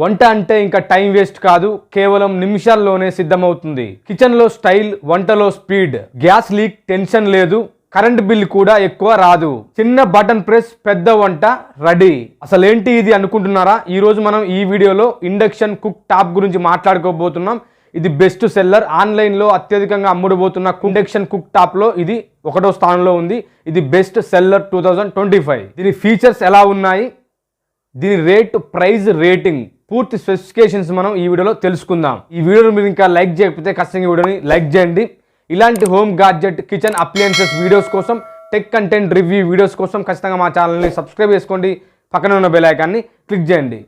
వంట అంటే ఇంకా టైం వేస్ట్ కాదు కేవలం నిమిషాల్లోనే సిద్ధమవుతుంది. కిచెన్లో స్టైల్ వంటలో స్పీడ్. గ్యాస్ లీక్ టెన్షన్ లేదు కరెంట్ బిల్ కూడా ఎక్కువ రాదు. చిన్న బటన్ ప్రెస్ పెద్ద వంట రెడీ. అసలేంటి ఇది అనుకుంటున్నారా? ఈ రోజు మనం ఈ వీడియోలో ఇండక్షన్ కుక్ టాప్ గురించి మాట్లాడుకోబోతున్నాం. ఇది బెస్ట్ సెల్లర్. ఆన్లైన్లో అత్యధికంగా అమ్ముడుపోతున్న ఇండక్షన్ కుక్ టాప్లో ఇది ఒకటో స్థానంలో ఉంది. ఇది best seller two thousand twenty five. దీని ఫీచర్స్ ఎలా ఉన్నాయి? దీని రేట్ ప్రైస్ రేటింగ్. పూర్తి స్పెసిఫికేషన్స్ మనం ఈ వీడియోలో తెలుసుకుందాం. ఈ వీడియోని మీరు ఇంకా లైక్ చేయకపోతే ఖచ్చితంగా వీడియోని లైక్ చేయండి. ఇలాంటి home gadget kitchen appliances videos కోసం టెక్ కంటెంట్ రివ్యూ వీడియోస్ కోసం ఖచ్చితంగా మా ఛానల్ని సబ్స్క్రైబ్ చేసుకోండి. పక్కన ఉన్న బెల్ ఐకాన్ని క్లిక్ చేయండి.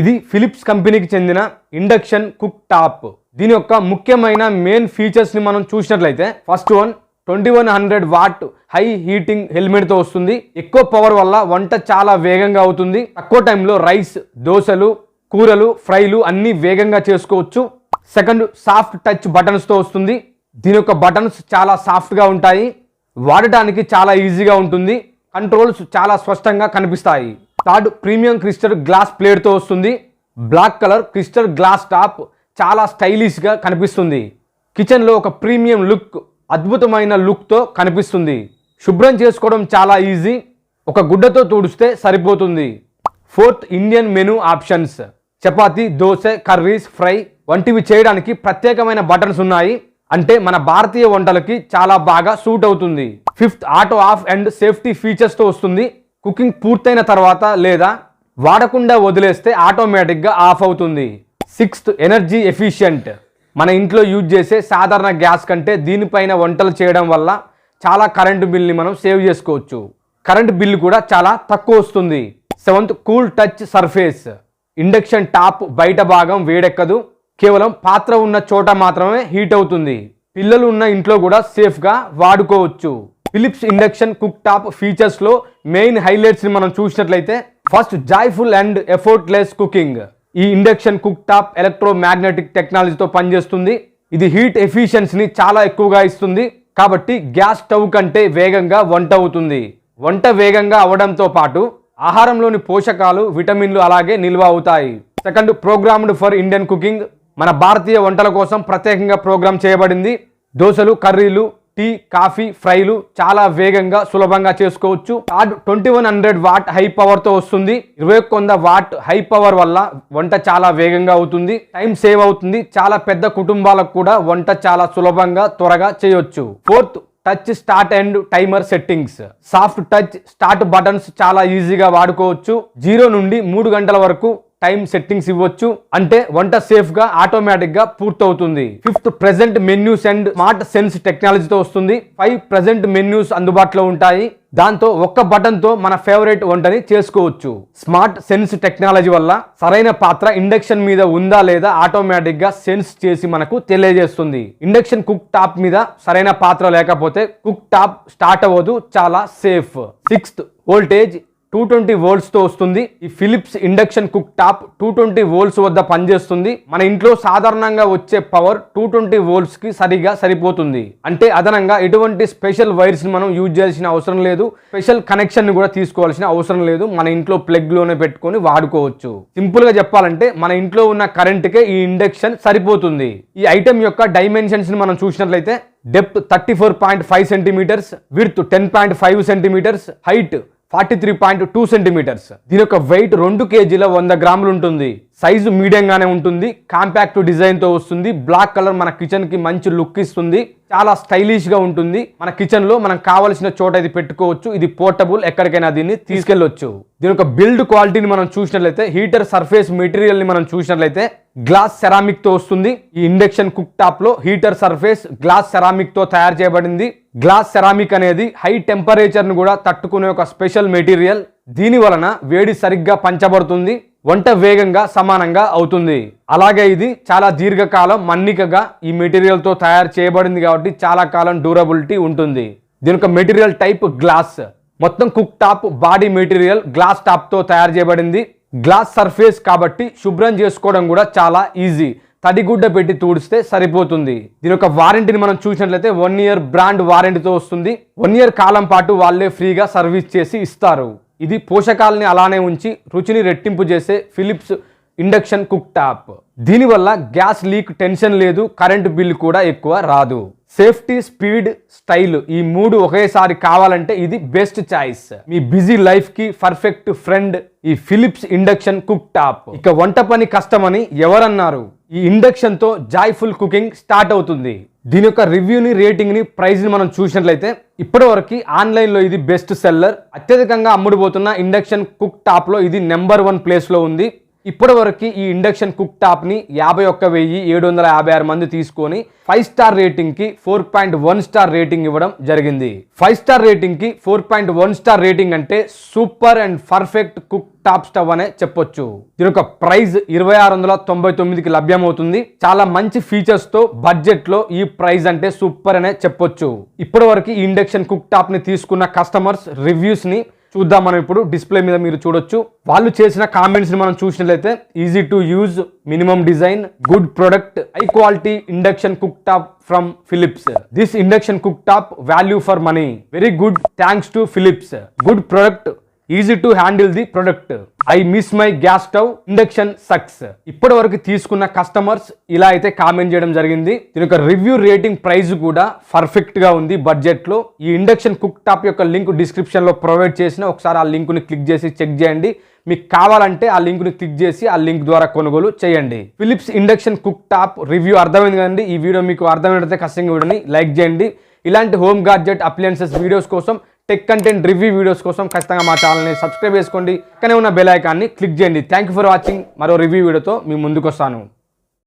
ఇది ఫిలిప్స్ కంపెనీకి చెందిన ఇండక్షన్ కుక్ టాప్. దీని యొక్క ముఖ్యమైన మెయిన్ ఫీచర్స్ని మనం చూసినట్లయితే first one twenty one hundred watt high heating హెల్మెట్తో వస్తుంది. ఎక్కువ పవర్ వల్ల వంట చాలా వేగంగా అవుతుంది. తక్కువ టైంలో రైస్ దోశలు కూరలు ఫ్రైలు అన్నీ వేగంగా చేసుకోవచ్చు. సెకండ్ సాఫ్ట్ టచ్ బటన్స్తో వస్తుంది. దీని యొక్క బటన్స్ చాలా సాఫ్ట్గా ఉంటాయి. వాడటానికి చాలా ఈజీగా ఉంటుంది. కంట్రోల్స్ చాలా స్పష్టంగా కనిపిస్తాయి. థర్డ్ ప్రీమియం క్రిస్టల్ గ్లాస్ ప్లేట్తో వస్తుంది. Black colour crystal glass top చాలా స్టైలిష్గా కనిపిస్తుంది. కిచెన్లో ఒక ప్రీమియం లుక్ అద్భుతమైన లుక్తో కనిపిస్తుంది. శుభ్రం చేసుకోవడం చాలా ఈజీ. ఒక గుడ్డతో తుడిస్తే సరిపోతుంది. Fourth Indian menu options. Chapati dosa curries fry వంటివి చేయడానికి ప్రత్యేకమైన బటన్స్ ఉన్నాయి. అంటే మన భారతీయ వంటలకి చాలా బాగా సూట్ అవుతుంది. Fifth auto off and safety ఫీచర్స్తో వస్తుంది. కుకింగ్ పూర్తయిన తర్వాత లేదా వాడకుండా వదిలేస్తే ఆటోమేటిక్గా ఆఫ్ అవుతుంది. Sixth energy efficient. మన ఇంట్లో యూజ్ చేసే సాధారణ గ్యాస్ కంటే దీనిపైన వంటలు చేయడం వల్ల చాలా కరెంటు బిల్ని మనం సేవ్ చేసుకోవచ్చు. కరెంట్ బిల్లు కూడా చాలా తక్కువ వస్తుంది. Seventh cool touch surface. Induction top బయట భాగం వేడెక్కదు. కేవలం పాత్ర ఉన్న చోట మాత్రమే హీట్ అవుతుంది. పిల్లలు ఉన్న ఇంట్లో కూడా సేఫ్గా వాడుకోవచ్చు. ఫిలిప్స్ ఇండక్షన్ కుక్ టాప్ ఫీచర్స్లో మెయిన్ హైలైట్స్ని మనం చూసినట్లయితే first joyful and effortless cooking. ఈ induction cook top electro magnetic టెక్నాలజీతో పనిచేస్తుంది. ఇది హీట్ ఎఫిషియన్సీని చాలా ఎక్కువగా ఇస్తుంది. కాబట్టి గ్యాస్ స్టవ్ కంటే వేగంగా వంట అవుతుంది. వంట వేగంగా అవడంతో పాటు ఆహారంలోని పోషకాలు విటమిన్లు అలాగే నిల్వ అవుతాయి. Second programmed for Indian cooking మన భారతీయ వంటల కోసం ప్రత్యేకంగా ప్రోగ్రామ్ చేయబడింది. దోశలు కర్రీలు టీ కాఫీ ఫ్రైలు చాలా వేగంగా సులభంగా చేసుకోవచ్చు. Third twenty one hundred watt high పవర్తో వస్తుంది. ఇరవై ఒక్క వాట్ హై పవర్ వల్ల వంట చాలా వేగంగా అవుతుంది. టైం సేవ్ అవుతుంది. చాలా పెద్ద కుటుంబాలకు కూడా వంట చాలా సులభంగా త్వరగా చేయొచ్చు. Fourth touch start and timer settings soft touch start buttons చాలా ఈజీగా వాడుకోవచ్చు. జీరో నుండి మూడు గంటల వరకు టైం సెట్టింగ్స్ ఇవ్వచ్చు. అంటే వంట సేఫ్గా ఆటోమేటిక్గా పూర్తవుతుంది. Fifth preset menus and smart sense టెక్నాలజీతో వస్తుంది. ఫైవ్ ప్రెసెంట్ మెన్యూస్ అందుబాటులో ఉంటాయి. దాంతో ఒక్క బటన్తో మన ఫేవరెట్ వంటని చేసుకోవచ్చు. స్మార్ట్ సెన్స్ టెక్నాలజీ వల్ల సరైన పాత్ర ఇండక్షన్ మీద ఉందా లేదా ఆటోమేటిక్గా సెన్స్ చేసి మనకు తెలియజేస్తుంది. ఇండక్షన్ కుక్ టాప్ మీద సరైన పాత్ర లేకపోతే కుక్ టాప్ స్టార్ట్ అవ్వదు. చాలా safe. Sixth voltage two twenty తో వస్తుంది. ఈ Philips induction cook top two twenty volts వద్ద పనిచేస్తుంది. మన ఇంట్లో సాధారణంగా వచ్చే పవర్ టూ ట్వంటీ కి సరిగా సరిపోతుంది. అంటే అదనంగా ఎటువంటి స్పెషల్ వైర్స్ని మనం యూజ్ చేయాల్సిన అవసరం లేదు. స్పెషల్ కనెక్షన్ కూడా తీసుకోవాల్సిన అవసరం లేదు. మన ఇంట్లో ప్లగ్లోనే పెట్టుకొని వాడుకోవచ్చు. సింపుల్గా చెప్పాలంటే మన ఇంట్లో ఉన్న కరెంట్కే ఈ ఇండక్షన్ సరిపోతుంది. ఈ ఐటెం యొక్క డైమెన్షన్స్ని మనం చూసినట్లయితే depth thirty four point five centimetres width ten point five centimetres height forty three point two centimetres. దీని యొక్క వెయిట్ రెండు కేజీల వంద గ్రాములు ఉంటుంది. సైజు మీడియంగానే ఉంటుంది. కాంపాక్ట్ డిజైన్తో వస్తుంది. బ్లాక్ కలర్ మన కిచెన్కి మంచి లుక్ ఇస్తుంది. చాలా స్టైలిష్గా ఉంటుంది. మన కిచెన్లో మనం కావలసిన చోట ఇది పెట్టుకోవచ్చు. ఇది పోర్టబుల్ ఎక్కడికైనా దీన్ని తీసుకెళ్ళొచ్చు. దీని యొక్క బిల్డ్ క్వాలిటీని మనం చూసినట్లయితే హీటర్ సర్ఫేస్ మెటీరియల్ని మనం చూసినట్లయితే గ్లాస్ సెరామిక్తో వస్తుంది. ఈ ఇండక్షన్ కుక్ టాప్లో హీటర్ సర్ఫేస్ గ్లాస్ సెరామిక్తో తయారు చేయబడింది. గ్లాస్ సెరామిక్ అనేది హై టెంపరేచర్ను కూడా తట్టుకునే ఒక స్పెషల్ మెటీరియల్ దీని వలన వేడి సరిగ్గా పంచబడుతుంది. వంట వేగంగా సమానంగా అవుతుంది. అలాగే ఇది చాలా దీర్ఘకాలం మన్నికగా ఈ మెటీరియల్తో తయారు చేయబడింది కాబట్టి చాలా కాలం డ్యూరబిలిటీ ఉంటుంది. దీని యొక్క మెటీరియల్ టైప్ గ్లాస్. మొత్తం cook top body material glass టాప్తో తయారు చేయబడింది. గ్లాస్ సర్ఫేస్ కాబట్టి శుభ్రం చేసుకోవడం కూడా చాలా ఈజీ. తడిగుడ్డ పెట్టి తూడిస్తే సరిపోతుంది. దీని యొక్క వారంటీని మనం చూసినట్లయితే వన్ ఇయర్ బ్రాండ్ వారంటీతో వస్తుంది. వన్ ఇయర్ కాలం పాటు వాళ్ళే ఫ్రీగా సర్వీస్ చేసి ఇస్తారు. ఇది పోషకాలని అలానే ఉంచి రుచిని రెట్టింపు చేసే ఫిలిప్స్ ఇండక్షన్ కుక్ టాప్. దీనివల్ల గ్యాస్ లీక్ టెన్షన్ లేదు కరెంటు బిల్ కూడా ఎక్కువ రాదు. సేఫ్టీ స్పీడ్ స్టైల్ ఈ మూడు ఒకేసారి కావాలంటే ఇది బెస్ట్ చాయిస్. మీ బిజీ లైఫ్కి పర్ఫెక్ట్ ఫ్రెండ్ ఈ ఫిలిప్స్ ఇండక్షన్ కుక్ టాప్. ఇక వంట పని కష్టమని ఎవరన్నారు? ఈ ఇండక్షన్తో జాయ్ఫుల్ కుకింగ్ స్టార్ట్ అవుతుంది. దీని యొక్క రివ్యూని రేటింగ్ని ప్రైజ్ని మనం చూసినట్లయితే ఇప్పటివరకు ఆన్లైన్లో ఇది బెస్ట్ సెల్లర్. అత్యధికంగా అమ్ముడుపోతున్న ఇండక్షన్ కుక్ టాప్లో ఇది నెంబర్ వన్ ప్లేస్లో ఉంది. ఇప్పటివరకు ఈ ఇండక్షన్ కుక్ టాప్ని యాభై ఒక్క వెయ్యి ఏడు వందల యాభై ఆరు మంది తీసుకొని five star రేటింగ్కి four point one star rating ఇవ్వడం జరిగింది. Five star రేటింగ్కి four point one star rating అంటే super and perfect cook top stove అనే చెప్పొచ్చు. దీని యొక్క ప్రైస్ ఇరవై ఆరు వందల తొంభై తొమ్మిదికి లభ్యమవుతుంది. చాలా మంచి ఫీచర్స్తో బడ్జెట్లో ఈ ప్రైస్ అంటే సూపర్ అనే చెప్పొచ్చు. ఇప్పటివరకు ఈ ఇండక్షన్ కుక్ టాప్ని తీసుకున్న కస్టమర్స్ రివ్యూస్ని చూద్దాం మనం ఇప్పుడు డిస్ప్లే మీద మీరు చూడొచ్చు. వాళ్ళు చేసిన కామెంట్స్ని మనం చూసినట్లయితే easy to use minimum design good product high quality induction cook top from Philips this induction cook top value for money very good thanks to Philips good product easy to handle the product. I miss my gas stove induction sucks. ఇప్పటి వరకు తీసుకున్న customers ఇలా అయితే comment చేయడం జరిగింది. దీని యొక్క review rating price కూడా పర్ఫెక్ట్గా ఉంది బడ్జెట్లో ఈ ఇండక్షన్ కుక్ టాప్ యొక్క లింక్ డిస్క్రిప్షన్లో ప్రొవైడ్ చేసిన ఒకసారి ఆ లింక్ని క్లిక్ చేసి చెక్ చేయండి. మీకు కావాలంటే ఆ లింక్ని క్లిక్ చేసి ఆ లింక్ ద్వారా కొనుగోలు చేయండి. Philips induction cook top review అర్థమైంది కదండి. ఈ వీడియో మీకు అర్థమైనట్లయితే ఖచ్చితంగా వీడియోని లైక్ చేయండి. ఇలాంటి హోమ్ గాడ్జెట్ అప్లయన్సెస్ వీడియోస్ కోసం టెక్ కంటెంట్ రివ్యూ వీడియోస్ కోసం ఖచ్చితంగా మా ఛానల్ని సబ్స్క్రైబ్ చేసుకోండి. కానీ ఉన్న బెల్ ఐకాన్ని క్లిక్ చేయండి. థ్యాంక్ యూ ఫర్ వాచింగ్ మరో రివ్యూ వీడియోతో మీ ముందుకు వస్తాను